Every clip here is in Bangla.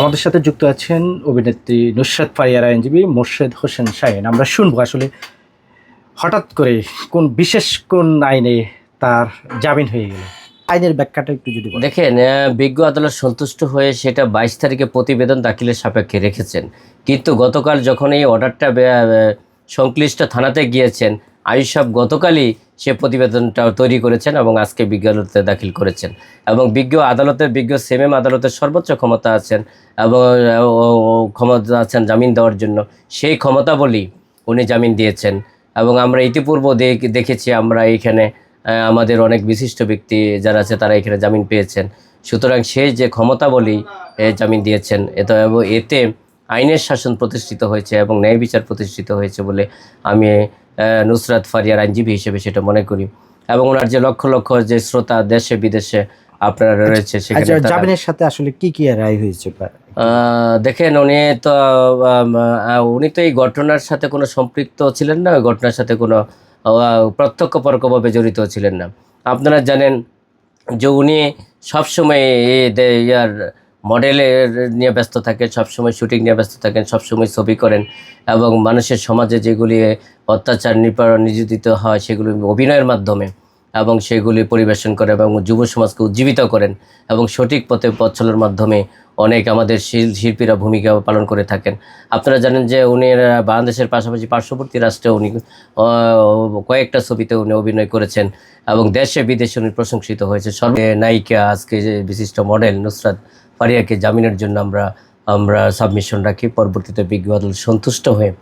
আমাদের সাথে যুক্ত আছেন অভিনেত্রী নুসরাত ফারিয়ার আইনজীবী মোর্শেদ হোসেন শাহিন। আমরা শুনব আসলে হঠাৎ করে কোন বিশেষ কোন আইনে তার জামিন হয়ে গেল? আইনের ব্যাখ্যাটা একটু যদি দেখেন বিজ্ঞ আদালত সন্তুষ্ট হয়ে সেটা বাইশ তারিখে প্রতিবেদন দাখিলের সাপেক্ষে রেখেছেন। কিন্তু গতকাল যখন এই অর্ডারটা সংশ্লিষ্ট থানাতে গিয়েছেন আয়ুষ সাহেব গতকালই সে প্রতিবেদনটা তৈরি করেছেন এবং আজকে বিজ্ঞ আদালতে দাখিল করেছেন। এবং বিজ্ঞ আদালতের বিজ্ঞ সেমএম আদালতের সর্বোচ্চ ক্ষমতা আছেন এবং ক্ষমতা আছেন জামিন দেওয়ার জন্য। সেই ক্ষমতা বলেই উনি জামিন দিয়েছেন। এবং আমরা ইতিপূর্ব দেখ- দেখেছি আমরা এইখানে আমাদের অনেক বিশিষ্ট ব্যক্তি যারা আছে তারা এখানে জামিন পেয়েছেন। সুতরাং সেই যে ক্ষমতা বলেই এ, জামিন দিয়েছেন এত এতে আইনের শাসন প্রতিষ্ঠিত হয়েছে এবং ন্যায় বিচার প্রতিষ্ঠিত হয়েছে বলে আমি নুসরাত ফারিয়ার আইনজীবী হিসেবে সেটা মনে করি। এবং ওনার যে লক্ষ লক্ষ যে শ্রোতা দেশে বিদেশে আপনার রয়েছে সেখানে আচ্ছা জামিনের সাথে আসলে কি কি রায় হয়েছে? আহ, দেখেন উনি তো উনি তো এই ঘটনার সাথে কোনো সম্পৃক্ত ছিলেন না ঘটনার সাথে কোনো প্রত্যক্ষ পরোক্ষভাবে জড়িত ছিলেন না। আপনারা জানেন যে উনি সবসময় ইয়ার মডেলের নিয়ে ব্যস্ত থাকেন, সবসময় শুটিং নিয়ে ব্যস্ত থাকেন, সবসময় ছবি করেন এবং মানুষের সমাজে যেগুলি অত্যাচার, নিপীড়ন, নির্যাতিত হয়, সেগুলি অভিনয়ের মাধ্যমে এবং সেগুলি পরিবেশন করে এবং যুব সমাজকে উজ্জীবিত করেন এবং সঠিক পথে পথ মাধ্যমে অনেক আমাদের শিল- শিল্পীরা ভূমিকা পালন করে থাকেন। আপনারা জানেন যে উনি বাংলাদেশের পাশাপাশি পার্শ্ববর্তী রাষ্ট্রে উনি কয়েকটা ছবিতে উনি অভিনয় করেছেন এবং দেশে বিদেশে উনি প্রশংসিত হয়েছে। সর্ব নায়িকা আজকে যে বিশিষ্ট মডেল নুসরাত ফারিয়াকে জামিনের জন্য আমরা আমরা সাবমিশন রাখি। পরবর্তীতে বিজ্ঞ সন্তুষ্ট হয়ে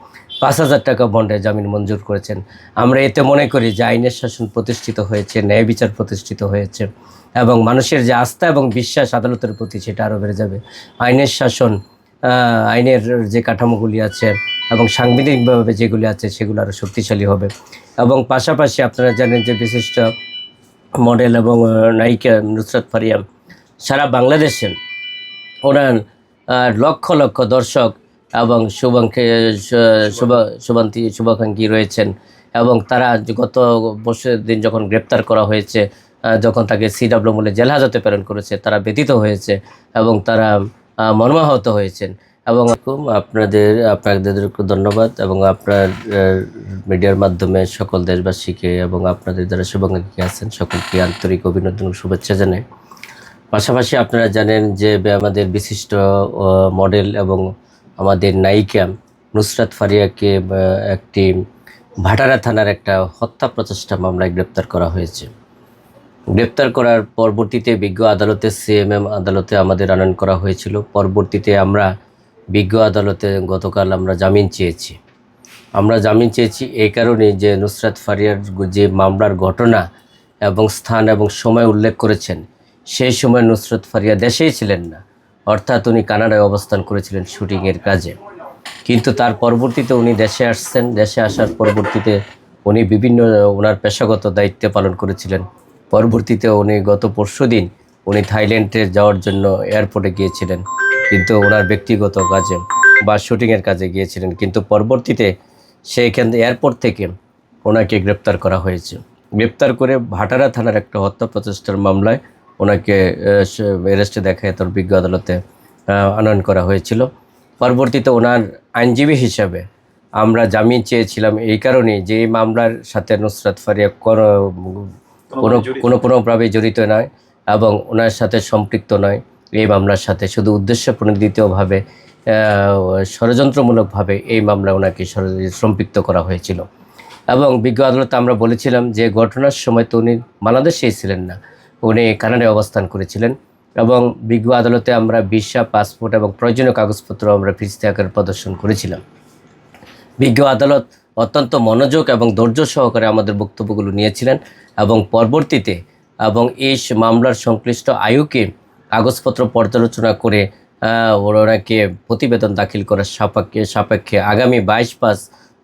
পাঁচ হাজার টাকা বন্ডে জামিন মঞ্জুর করেছেন। আমরা এতে মনে করি যে আইনের শাসন প্রতিষ্ঠিত হয়েছে, ন্যায় বিচার প্রতিষ্ঠিত হয়েছে এবং মানুষের যে আস্থা এবং বিশ্বাস আদালতের প্রতি সেটা আরও বেড়ে যাবে। আইনের শাসন আইনের যে কাঠামোগুলি আছে এবং সাংবিধানিকভাবে যেগুলি আছে সেগুলো আরও শক্তিশালী হবে। এবং পাশাপাশি আপনারা জানেন যে বিশিষ্ট মডেল এবং নায়িকা নুসরাত ফারিয়াম সারা বাংলাদেশের, ওনার লক্ষ লক্ষ দর্শক এবং শুভাঙ্কে শুভা, শুভান্তি, শুভাকাঙ্ক্ষী রয়েছেন। এবং তারা গত বছর দিন যখন গ্রেপ্তার করা হয়েছে যখন তাকে সিডাব্লিউ মূলে জেল হাজতে প্রেরণ করেছে, তারা ব্যতীত হয়েছে এবং তারা মর্মাহত হয়েছেন। এবং আপনাদের আপনাদেরকে ধন্যবাদ এবং আপনার মিডিয়ার মাধ্যমে সকল দেশবাসীকে এবং আপনাদের যারা শুভাকাঙ্ক্ষী আছেন, সকলকে আন্তরিক অভিনন্দন শুভেচ্ছা জানাই। পাশাপাশি আপনারা জানেন যে আমাদের বিশিষ্ট মডেল এবং আমাদের নায়িকা নুসরাত ফারিয়াকে একটি ভাটারা থানার একটা হত্যা প্রচেষ্টা মামলায় গ্রেপ্তার করা হয়েছে। গ্রেপ্তার করার পরবর্তীতে বিজ্ঞ আদালতে, সিএমএম আদালতে আমাদের আনয়ন করা হয়েছিল। পরবর্তীতে আমরা বিজ্ঞ আদালতে গতকাল আমরা জামিন চেয়েছি। আমরা জামিন চেয়েছি এই কারণে যে নুসরাত ফারিয়ার যে মামলার ঘটনা এবং স্থান এবং সময় উল্লেখ করেছেন, সেই সময় নুসরত ফারিয়া দেশেই ছিলেন না। অর্থাৎ উনি কানাডায় অবস্থান করেছিলেন শুটিংয়ের কাজে। কিন্তু তার পরবর্তীতে উনি দেশে আসছেন। দেশে আসার পরবর্তীতে উনি বিভিন্ন ওনার পেশাগত দায়িত্ব পালন করেছিলেন। পরবর্তীতে উনি গত পরশু দিন উনি থাইল্যান্ডে যাওয়ার জন্য এয়ারপোর্টে গিয়েছিলেন। কিন্তু ওনার ব্যক্তিগত কাজে বা শুটিংয়ের কাজে গিয়েছিলেন। কিন্তু পরবর্তীতে সেইখান এয়ারপোর্ট থেকে ওনাকে গ্রেপ্তার করা হয়েছে। গ্রেপ্তার করে ভাটারা থানার একটা হত্যা প্রচেষ্টার মামলায় ওনাকে অ্যারেস্টে দেখায় তার বিজ্ঞ আদালতে আনয়ন করা হয়েছিল। পরবর্তীতে ওনার আইনজীবী হিসাবে আমরা জামিন চেয়েছিলাম এই কারণে যে এই মামলার সাথে নুসরাত ফারিয়া কোনো কোনো কোনো কোনোভাবে জড়িত নয় এবং ওনার সাথে সম্পৃক্ত নয়। এই মামলার সাথে শুধু উদ্দেশ্য প্রণোদিতভাবে ষড়যন্ত্রমূলকভাবে এই মামলায় ওনাকে সম্পৃক্ত করা হয়েছিল। এবং বিজ্ঞ আদালতে আমরা বলেছিলাম যে ঘটনার সময় তো উনি বাংলাদেশেই ছিলেন না। উনি কানাডায় অবস্থান করেছিলেন এবং বিজ্ঞ আদালতে আমরা ভিসা, পাসপোর্ট এবং প্রয়োজনীয় কাগজপত্র আমরা ফিরিস্তি আকারে প্রদর্শন করেছিলাম। বিজ্ঞ আদালত অত্যন্ত মনোযোগ এবং ধৈর্য সহকারে আমাদের বক্তব্যগুলো নিয়েছিলেন এবং পরবর্তীতে এবং এই মামলার সংশ্লিষ্ট আয়ুকে কাগজপত্র পর্যালোচনা করে ওনাকে প্রতিবেদন দাখিল করার সাপেক্ষে সাপেক্ষে আগামী বাইশ পাঁচ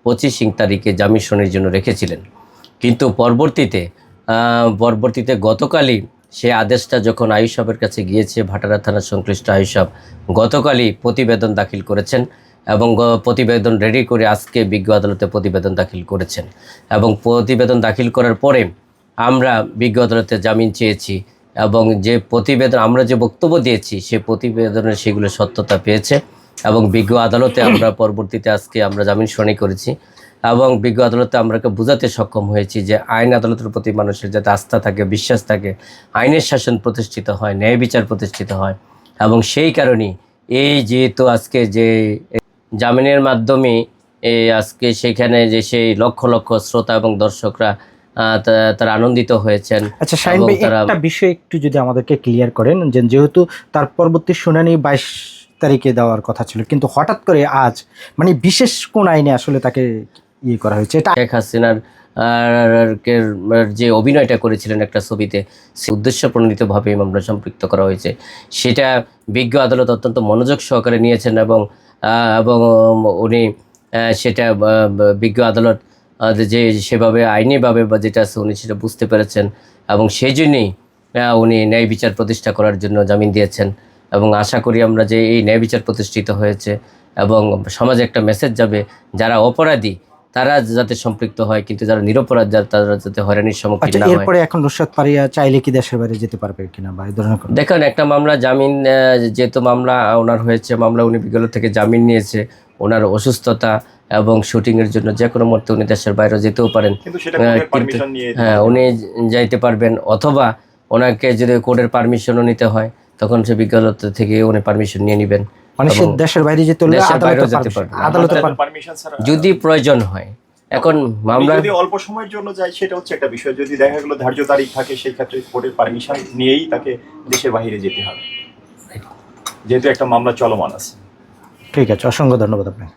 পঁচিশ তারিখে জামিন শুনানির জন্য রেখেছিলেন। কিন্তু পরবর্তীতে পরবর্তীতে গতকালই সে আদেশটা যখন আয়ুষ কাছে গিয়েছে, ভাটারা থানার সংশ্লিষ্ট আয়ুষ গতকালই প্রতিবেদন দাখিল করেছেন এবং প্রতিবেদন রেডি করে আজকে বিজ্ঞ আদালতে প্রতিবেদন দাখিল করেছেন। এবং প্রতিবেদন দাখিল করার পরে আমরা বিজ্ঞ আদালতে জামিন চেয়েছি এবং যে প্রতিবেদন, আমরা যে বক্তব্য দিয়েছি, সে প্রতিবেদনে সেগুলো সত্যতা পেয়েছে এবং বিজ্ঞ আদালতে আমরা পরবর্তীতে আজকে আমরা জামিন শুনানি করেছি। এবং বিজ্ঞ আদালতে আমরাকে বোঝাতে সক্ষম হয়েছি যে আইন আদালতের প্রতি মানুষের যাতে আস্থা থাকে বিশ্বাস থাকে আইনের শাসন প্রতিষ্ঠিত হয় ন্যায় বিচার প্রতিষ্ঠিত হয় এবং সেই কারণেই এই যেহেতু আজকে যে জামিনের মাধ্যমে এই আজকে সেখানে যে সেই লক্ষ লক্ষ শ্রোতা এবং দর্শকরা আহ, তারা আনন্দিত হয়েছেন আচ্ছা শাহিন ভাই একটা বিষয় একটু যদি আমাদেরকে ক্লিয়ার করেন যে যেহেতু তার পরবর্তী শুনানি বাইশ তারিখে দেওয়ার কথা ছিল কিন্তু হঠাৎ করে আজ মানে বিশেষ কোন আইনে আসলে তাকে ইয়ে করা হয়েছে। এটা শেখ হাসিনার যে অভিনয়টা করেছিলেন একটা ছবিতে, সে উদ্দেশ্য প্রণোদিতভাবে মামলা সম্পৃক্ত করা হয়েছে। সেটা বিজ্ঞ আদালত অত্যন্ত মনোযোগ সহকারে নিয়েছেন এবং এবং উনি সেটা বিজ্ঞ আদালত যে সেভাবে আইনিভাবে বা যেটা আছে উনি সেটা বুঝতে পেরেছেন এবং সেই জন্যেই উনি ন্যায় বিচার প্রতিষ্ঠা করার জন্য জামিন দিয়েছেন। এবং আশা করি আমরা যে এই ন্যায় বিচার প্রতিষ্ঠিত হয়েছে এবং সমাজে একটা মেসেজ যাবে, যারা অপরাধী তারা যাতে সম্পৃক্ত হয় কিন্তু যারা নিরপরাধ যারা তারা যাতে হয়রানির সম্মুখীন আচ্ছা না হয়। এরপরে এখন নুসরাত পারিয়া চাইলে কি দেশের বাইরে যেতে পারবে কিনা বা এই ধরনের দেখেন একটা মামলা জামিন আহ, যেহেতু মামলা ওনার হয়েছে মামলা উনি বিদ্যালয় থেকে জামিন নিয়েছে ওনার অসুস্থতা এবং শুটিংয়ের জন্য যে কোনো মুহূর্তে উনি দেশের বাইরে যেতেও পারেন। কিন্তু হ্যাঁ, হ্যাঁ উনি যাইতে পারবেন অথবা ওনাকে যদি কোর্টের পারমিশনও নিতে হয় তখন সে বিদ্যালয় থেকে উনি পারমিশন নিয়ে নেবেন। মানে সে দেশের বাইরে যেতে হলে। আদালতের পারমিশন ছাড়া যদি প্রয়োজন হয় এখন মামলা যদি অল্প সময়ের জন্য যায় সেটা হচ্ছে একটা বিষয়। যদি দেখা গেলো ধার্য তারিখ থাকে সেই ক্ষেত্রে কোর্টের পারমিশন নিয়েই তাকে দেশের বাইরে যেতে হবে। যেহেতু একটা মামলা চলমান আছে। ঠিক আছে অসংখ্য ধন্যবাদ আপনাকে।